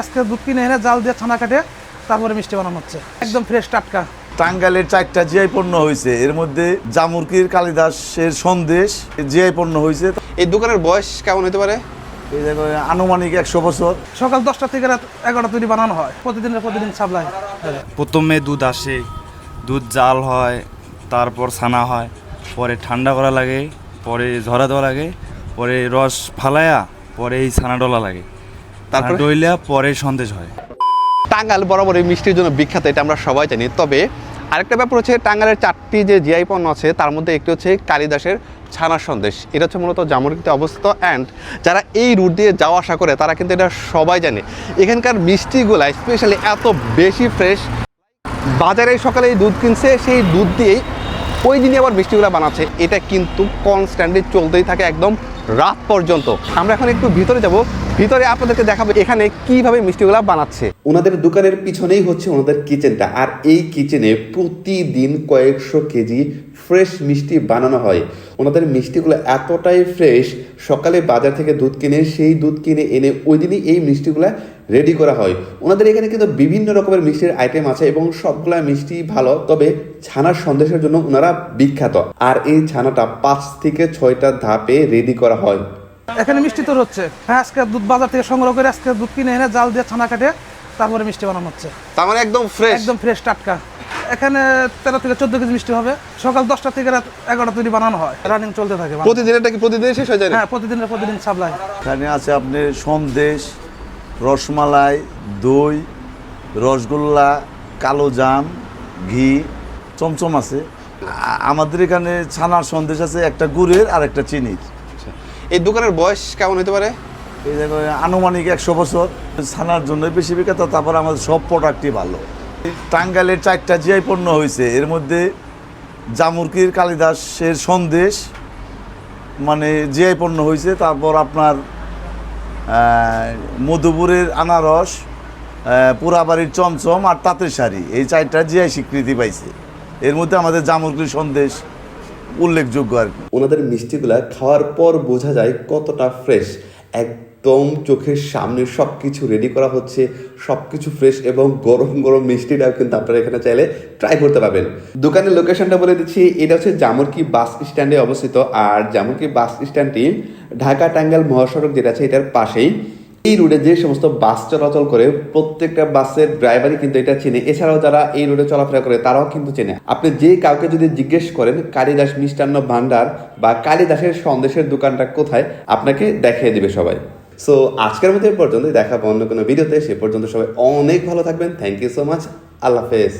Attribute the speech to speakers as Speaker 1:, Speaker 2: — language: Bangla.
Speaker 1: আজকে দুধ কিনে এনে জাল দিয়ে ছানা কাটে তারপরে মিষ্টি বানানো হচ্ছে। একদম ফ্রেশ টাটকা।
Speaker 2: টাঙ্গালের চারটা জিআই পণ্য হয়েছে এর মধ্যে জামুরকির কালিদাসের সন্দেশ জিআই পণ্য হয়েছে
Speaker 3: এই দোকানের বয়স কেমন হতে পারে?
Speaker 2: আনুমানিক একশো বছর।
Speaker 1: সকাল দশটা থেকে রাত এগারোটা তৈরি বানানো হয়। প্রতিদিনের প্রতিদিন সাপ্লাই।
Speaker 4: প্রথমে দুধ আসে দুধ জাল হয় তারপর ছানা হয়। পরে ঠান্ডা করা লাগে পরে ঝরা দেওয়া লাগে পরে রস ফালায়া পরে এই ছানা ডলা লাগে।
Speaker 3: তারপরে?
Speaker 4: ডইলা পরে সন্দেশ হয়।
Speaker 3: টাঙ্গাইল বরাবর এই মিষ্টির জন্য বিখ্যাত এটা আমরা সবাই জানি। তবে আরেকটা ব্যাপার হচ্ছে টাঙ্গাইলের চারটি যে জিআই পণ্য আছে তার মধ্যে একটি হচ্ছে কালিদাসের ছানার সন্দেশ। এটা হচ্ছে মূলত জামুরিতে অবস্থিত অ্যান্ড যারা এই রুট দিয়ে যাওয়া আসা করে তারা কিন্তু এটা সবাই জানে। এখানকার মিষ্টিগুলা স্পেশালি এত বেশি ফ্রেশ বাজারে সকালে দুধ কিনছে সেই দুধ দিয়েই ওই দিনই আবার মিষ্টিগুলো বানাচ্ছে এটা কিন্তু কনস্ট্যান্টলি চলতেই থাকে একদম রাত পর্যন্ত। আমরা এখন একটু ভিতরে যাব। ভিতরে আপনাদেরকে দেখাবো এখানে কীভাবে মিষ্টিগুলো বানাচ্ছে।
Speaker 5: ওনাদের দোকানের পিছনেই হচ্ছে ওনাদের কিচেনটা। আর এই কিচেনে প্রতিদিন কয়েকশো কেজি ফ্রেশ মিষ্টি বানানো হয়। ওনাদের মিষ্টিগুলো এতটাই ফ্রেশ, সকালে বাজার থেকে দুধ কিনে, সেই দুধ কিনে এনে ওই দিনই এই মিষ্টিগুলো রেডি করা হয়। ওনাদের এখানে কিন্তু বিভিন্ন রকমের মিষ্টির আইটেম আছে এবং সবগুলা মিষ্টি ভালো, তবে ছানার সন্দেশের জন্য ওনারা বিখ্যাত। আর এই ছানাটা পাঁচ থেকে ছয়টা ধাপে রেডি করা হয়।
Speaker 1: এখানে মিষ্টি তোর হচ্ছে। হ্যাঁ আজকে দুধ বাজার থেকে সংগ্রহ করে আজকে দুধ কিনে এনে জাল দিয়ে ছানা কাটে তারপরে মিষ্টি বানানো হচ্ছে।
Speaker 3: তার মানে একদম ফ্রেশ
Speaker 1: একদম ফ্রেশ টাটকা। এখানে তেরো থেকে চোদ্দ কেজি মিষ্টি হবে। সকাল দশটা থেকে রাত এগারোটা তৈরি বানানো হয়। রানিং চলতে থাকে
Speaker 3: প্রতিদিন এটা কি প্রতিদিন শেষ হয়ে যায়
Speaker 1: হ্যাঁ প্রতিদিনের প্রতিদিন সাপ্লাই।
Speaker 2: এখানে আছে আপনি সন্দেশ রসমালাই দই রসগোল্লা কালো জাম ঘি চমচম আছে। আমাদের এখানে ছানার সন্দেশ আছে একটা গুড়ের আর একটা চিনির।
Speaker 3: এই দোকানের বয়স কেমন হতে পারে?
Speaker 2: এই দেখো, আনুমানিক একশো বছর। ছানার জন্য বেশি বিখ্যাত তারপর আমাদের সব প্রোডাক্টই ভালো। টাঙ্গাইলের চারটা জিআই পণ্য হয়েছে এর মধ্যে জামুরকির কালিদাসের সন্দেশ মানে জিআই পণ্য হয়েছে তারপর আপনার মধুপুরের আনারস পুরাবাড়ির চমচম আর তাঁতের শাড়ি। এই চারটা জিআই স্বীকৃতি পাইছে। এর মধ্যে আমাদের জামুরকির সন্দেশ উল্লেখযোগ্য আর কি।
Speaker 5: ওনাদের মিষ্টিগুলা খাওয়ার পর বোঝা যায় কতটা ফ্রেশ একদম চোখের সামনে সব কিছু রেডি করা হচ্ছে সব কিছু ফ্রেশ এবং গরম গরম মিষ্টিটাও কিন্তু আপনারা এখানে চাইলে ট্রাই করতে পারবেন। দোকানের লোকেশনটা বলে দিচ্ছি, এটা হচ্ছে জামুরকি বাস স্ট্যান্ডে অবস্থিত। আর জামুরকি বাস স্ট্যান্ডটি ঢাকা টাঙ্গাইল মহাসড়ক যেটা আছে, এটার পাশেই। এই রুটে যে সমস্ত বাস চলাচল করে, প্রত্যেকটা বাসের ড্রাইভারই কিন্তু এটা চেনে। এছাড়াও যারা এই রুটে চলাফেরা করে, তারাও কিন্তু চেনে। আপনি যে কাউকে যদি জিজ্ঞেস করেন, কালিদাস মিষ্টান্ন ভান্ডার বা কালিদাসের সন্দেশের দোকানটা কোথায়? আপনাকে দেখিয়ে দিবে সবাই। সো আজকের মতো এই পর্যন্ত দেখা অন্য কোনো ভিডিওতে সে পর্যন্ত সবাই অনেক ভালো থাকবেন। থ্যাংক ইউ সো মাচ আল্লাহ হাফেজ।